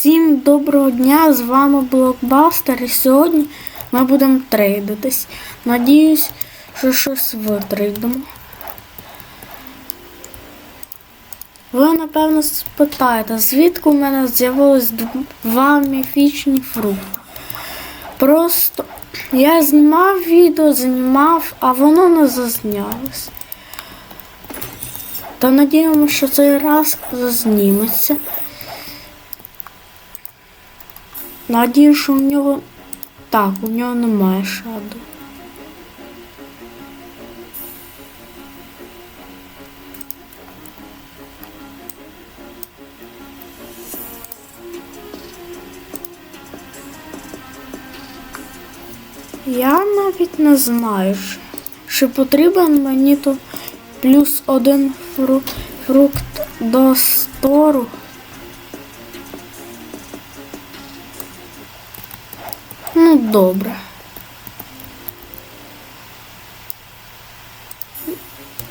Всім доброго дня! З вами Блокбастер і сьогодні ми будемо трейдитись. Надіюсь, що щось витрейдемо. Ви, напевно, спитаєте, звідки у мене з'явилось два міфічні фрукти. Просто я знімав відео, знімав, а воно не зазнялось. Та надіємося, що цей раз зазніметься. Надію, що у нього. Так, у нього немає шаду. Я навіть не знаю, чи потрібен мені то плюс один фру- фрукт до стору. Ну, добре.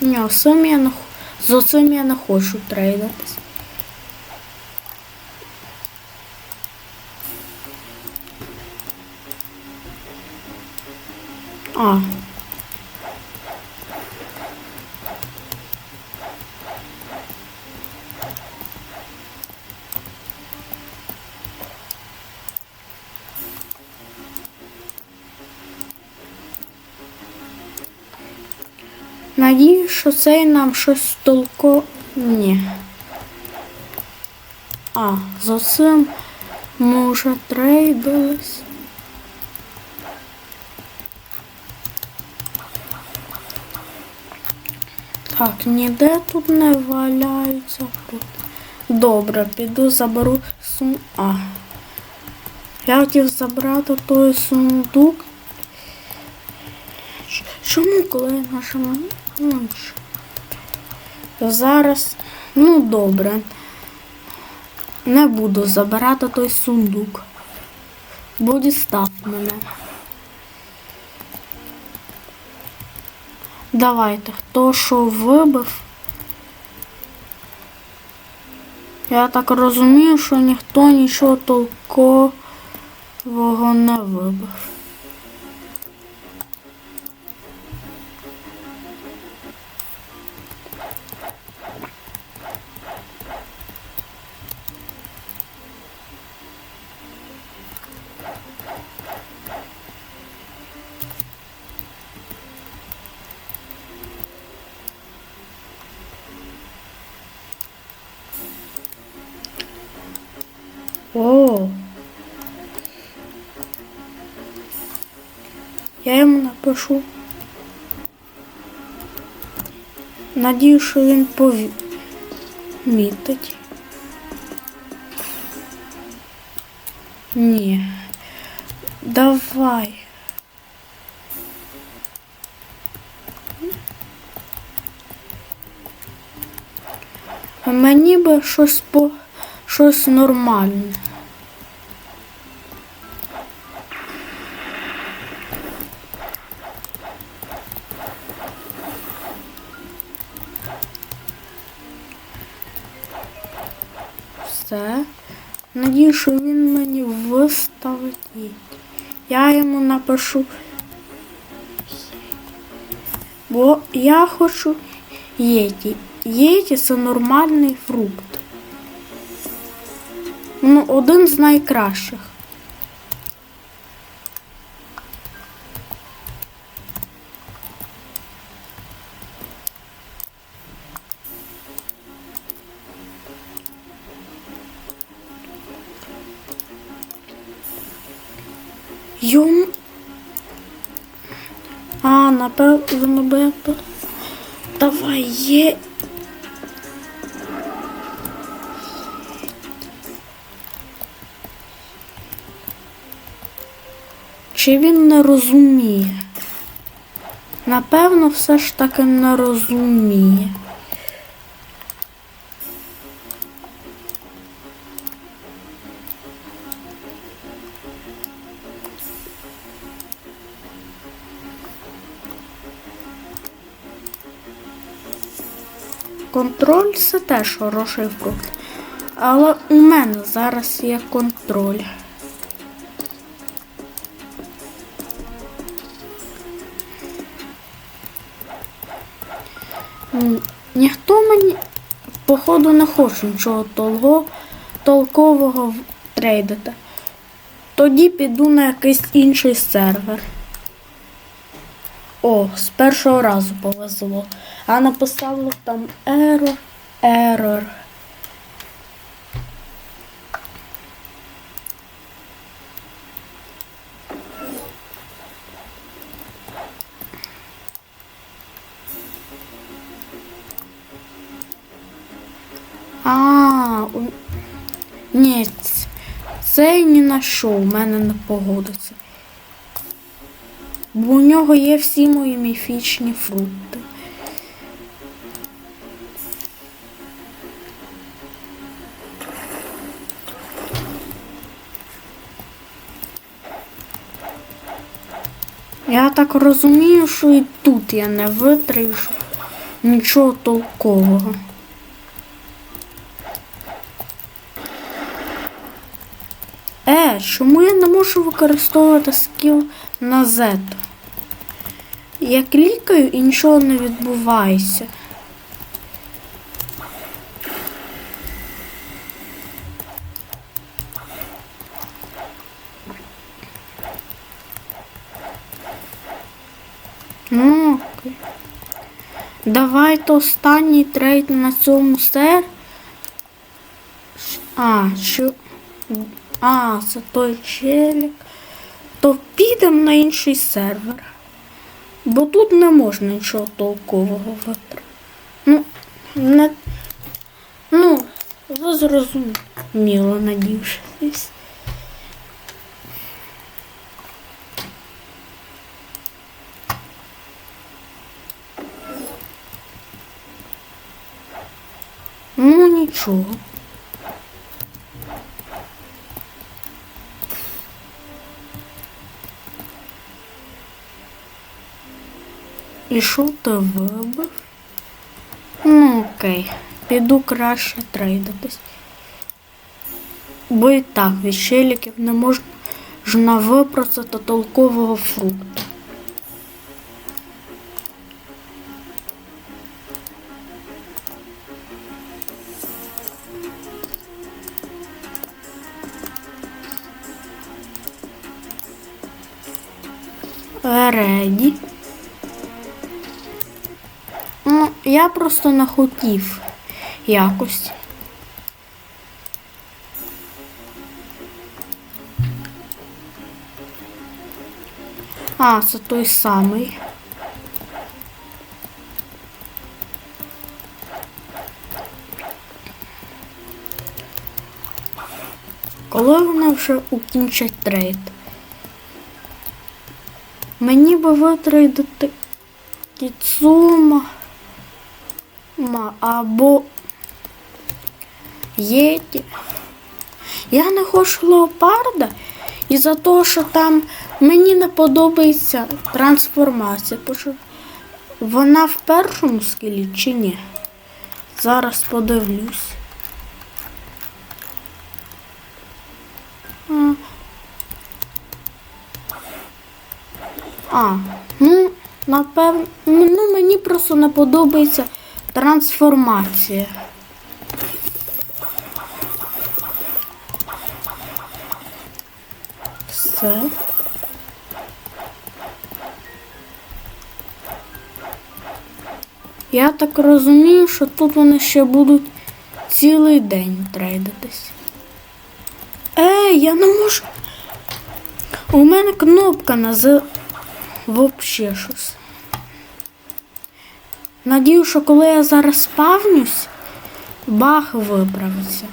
Ні, цим я не, з оцим я не хочу трейдатись. А. Надію, що цей нам щось толко. Ні. А, з оцим ми вже трейдились. Так, ніде тут не валяються. Добре, піду заберу сум. А. Я хотів забрати той сундук. Чому коли я нажимаю? Ну, що? Зараз, ну добре. Не буду забирати той сундук. Бо дістав мене. Давайте, хто що вибив. Я так розумію, що ніхто нічого толкового не вибив. Напишу. Надію, що він помітить. Ні. Давай. Мені би щось по щось нормальне. Все. Надію, що він мені виставить. Я йому напишу. Бо я хочу єті. Єті це нормальний фрукт. Ну, один з найкращих. Йом. А, напевно, Давай є. Чи він не розуміє? Напевно, все ж таки не розуміє. Контроль це теж хороший фрукт. Але у мене зараз є контроль. Ніхто мені, походу, не хоче нічого толго, толкового трейдити. Тоді піду на якийсь інший сервер. О, з першого разу повезло. А написало там error, error. А, у... ні, цей на що у мене не погодиться. Бо у нього є всі мої міфічні фрукти. Я так розумію, що і тут я не витримшу нічого толкового. Е, чому я не можу використовувати скіл на Z? Я клікаю і нічого не відбувається. Ну, окей. Давайте останній трейд на цьому сер. А, що. А, це той челік. То підемо на інший сервер. Бо тут не можна нічого толкового витримати. Ну, не... ну, ви зрозуміло, надіюсь. Ну, нічого. Що ти вибив? Ну, окей. Піду краще трейдитись. Бо і так від челіків не можна випросити толкового фрукту. Реді. Ну, я просто не хотів якось. А, це той самий. Коли вони вже укінчать трейд? Мені би витрейдити Кіцума ма, або Єті. Я не хочу леопарда із-за того, що там мені не подобається трансформація. Вона в першому скілі чи ні? Зараз подивлюсь. А, ну, напевно, ну мені просто не подобається трансформація. Все. Я так розумію, що тут вони ще будуть цілий день трейдитись. Ей, я не можу. У мене кнопка на з Вообще щось. Надію, що коли я зараз спавнюсь, баг виправиться.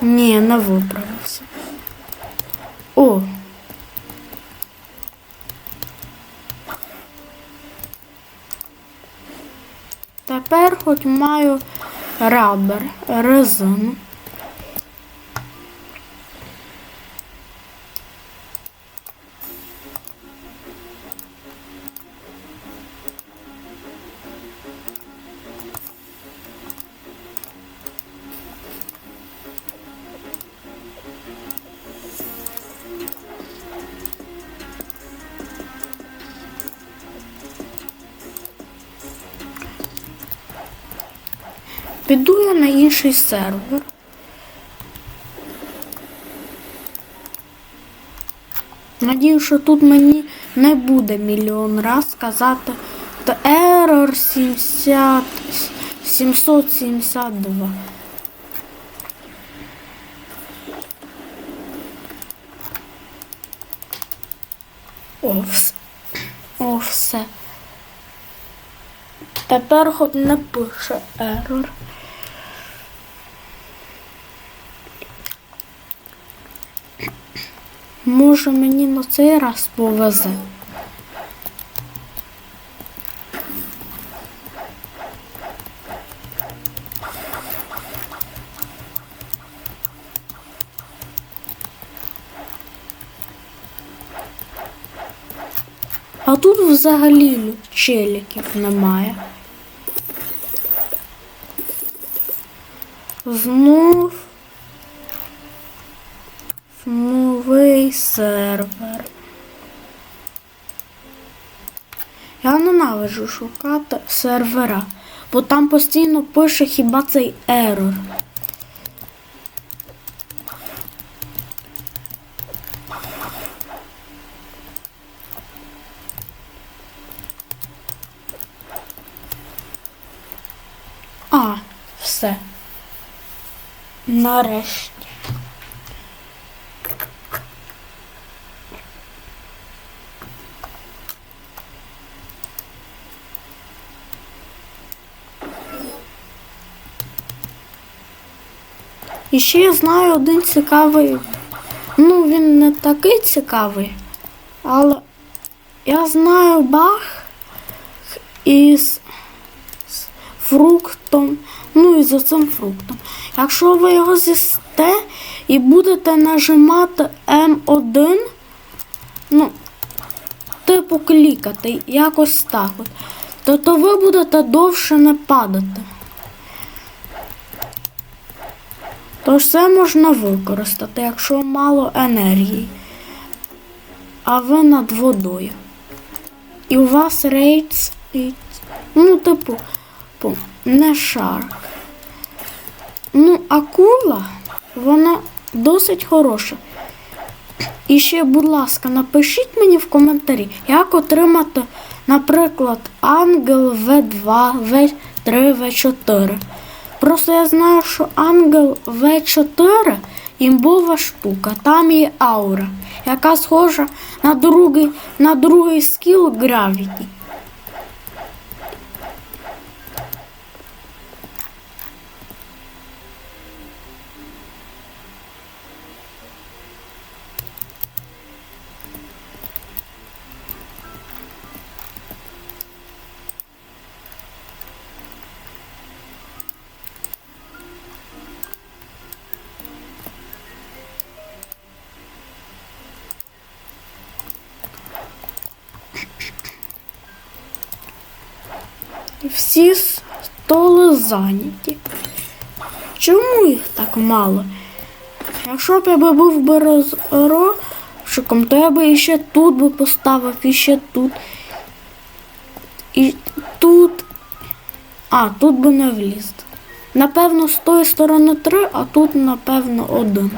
Ні, не виправився. О. Тепер хоч маю рабер, резину. Піду я на інший сервер. Надію, що тут мені не буде мільйон раз сказати то error 70, 772. О, все. Тепер хоч не пише error. Може мені на цей раз повезе. А тут взагалі челіків немає. Знов новий сервер. Я ненавиджу шукати сервера, бо там постійно пише хіба цей ерор. А, все. Нарешті. І ще я знаю один цікавий. Ну, він не такий цікавий, але я знаю баг із фруктом. Ну і за цим фруктом. Якщо ви його з'їсте і будете нажимати М1, ну, типу клікати, якось так от, то, то ви будете довше не падати. Тож це можна використати, якщо мало енергії, а ви над водою. І у вас рейдс, ну, типу, не шарк. Ну, акула, вона досить хороша. І ще, будь ласка, напишіть мені в коментарі, як отримати, наприклад, ангел В2, В3, В4. Просто я знаю, що ангел В4 імбова штука, там є аура, яка схожа на другий, на другий скіл Gravity. Всі столи зайняті. Чому їх так мало? Якщо б я був би розробщиком, то я би іще тут би поставив, іще тут. І тут. А, тут би не вліз. Напевно, з тої сторони три, а тут, напевно, один.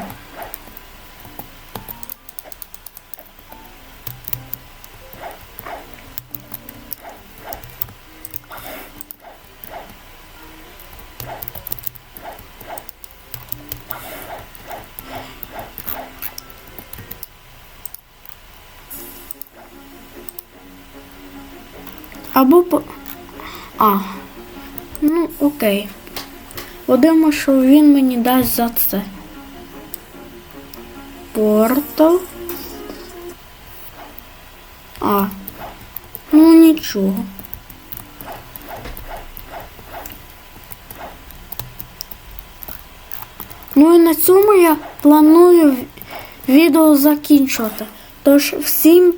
Або по. А. Ну, окей. Подивимо, що він мені дасть за це. Портал. А. Ну нічого. Ну і на цьому я планую відео закінчувати. Тож всім